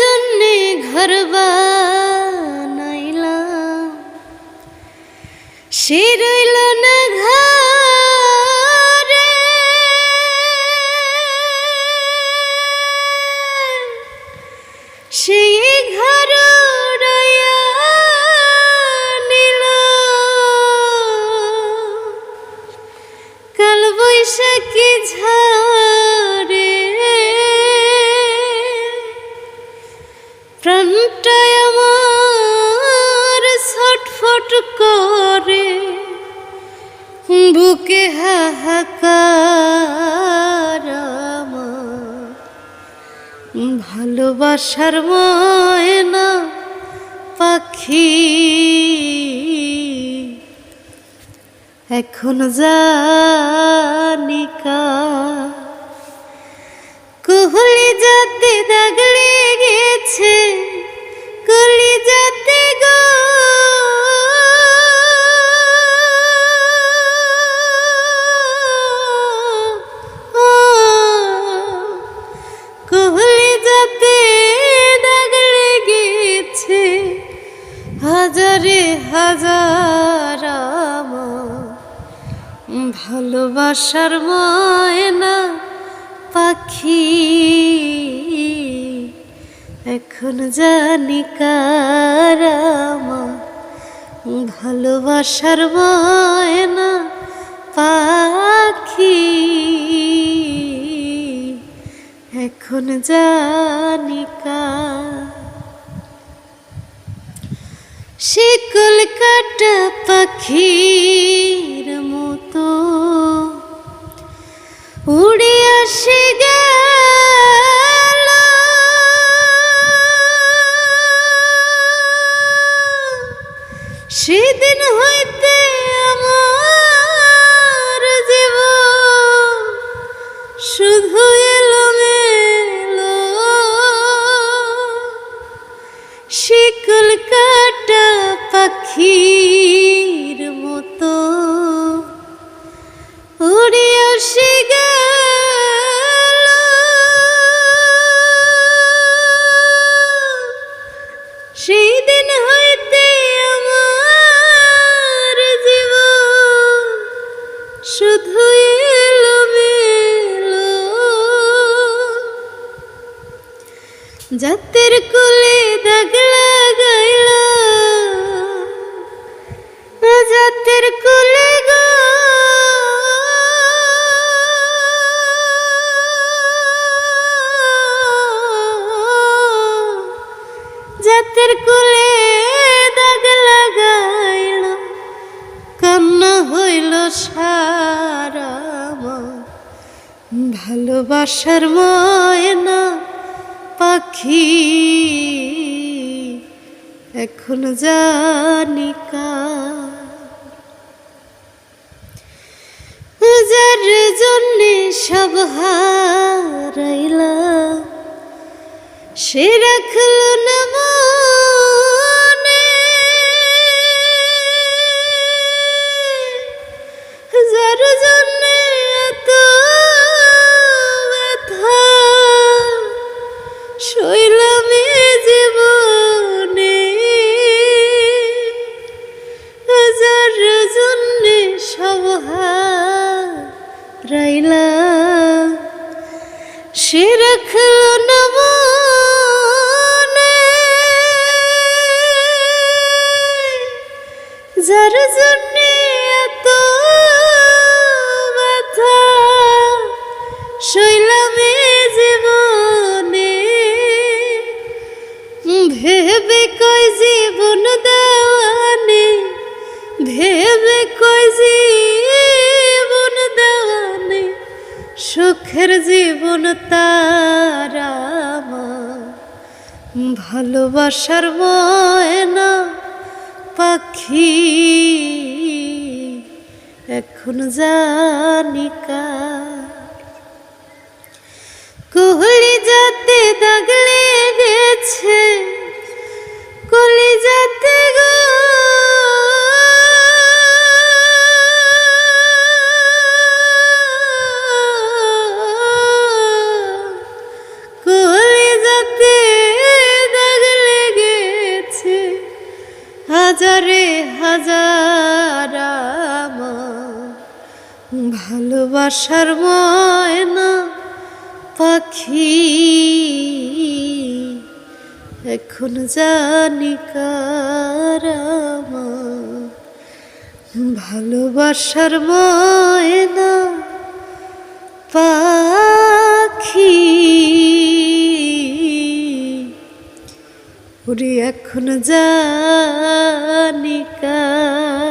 জন্যে ঘর বানাইলাম। সে রইল না ঘরে। প্রাণটায় আমার ছটফট করে। বুকে হাহাকার ভালোবাসার ময়না পাখি। এখন জানিকা কুহলি যাতে দাগ লেগেছে ভালোবাসার ময়না পাখি। এখন জানি কার আমার ভালোবাসার ময়না পাখি। এখন জানি কার। সে কলকাতা সেদিন হইতে আমার জীব শুধু এলো মেলো শিকল কাটা পাখির জাতের কোলে দাগ লাগাইল জাতের কোলে গো জাতের কোলে দাগ লাগাইল কান্না হইল সারা ভালোবাসার ময়না পাখি এখন জানি যার জন্যে সব হারাইলা সে রাখল না রাইলা সে রাখল না জন্যে ভালোবাসার না পাখি এখন জানিকা কার। যাতে দাগ যারা ভালোবাসার ময়না পাখি। এখন জানি কার ভালোবাসার ময়না পাখি। ওরে এখন জানি কার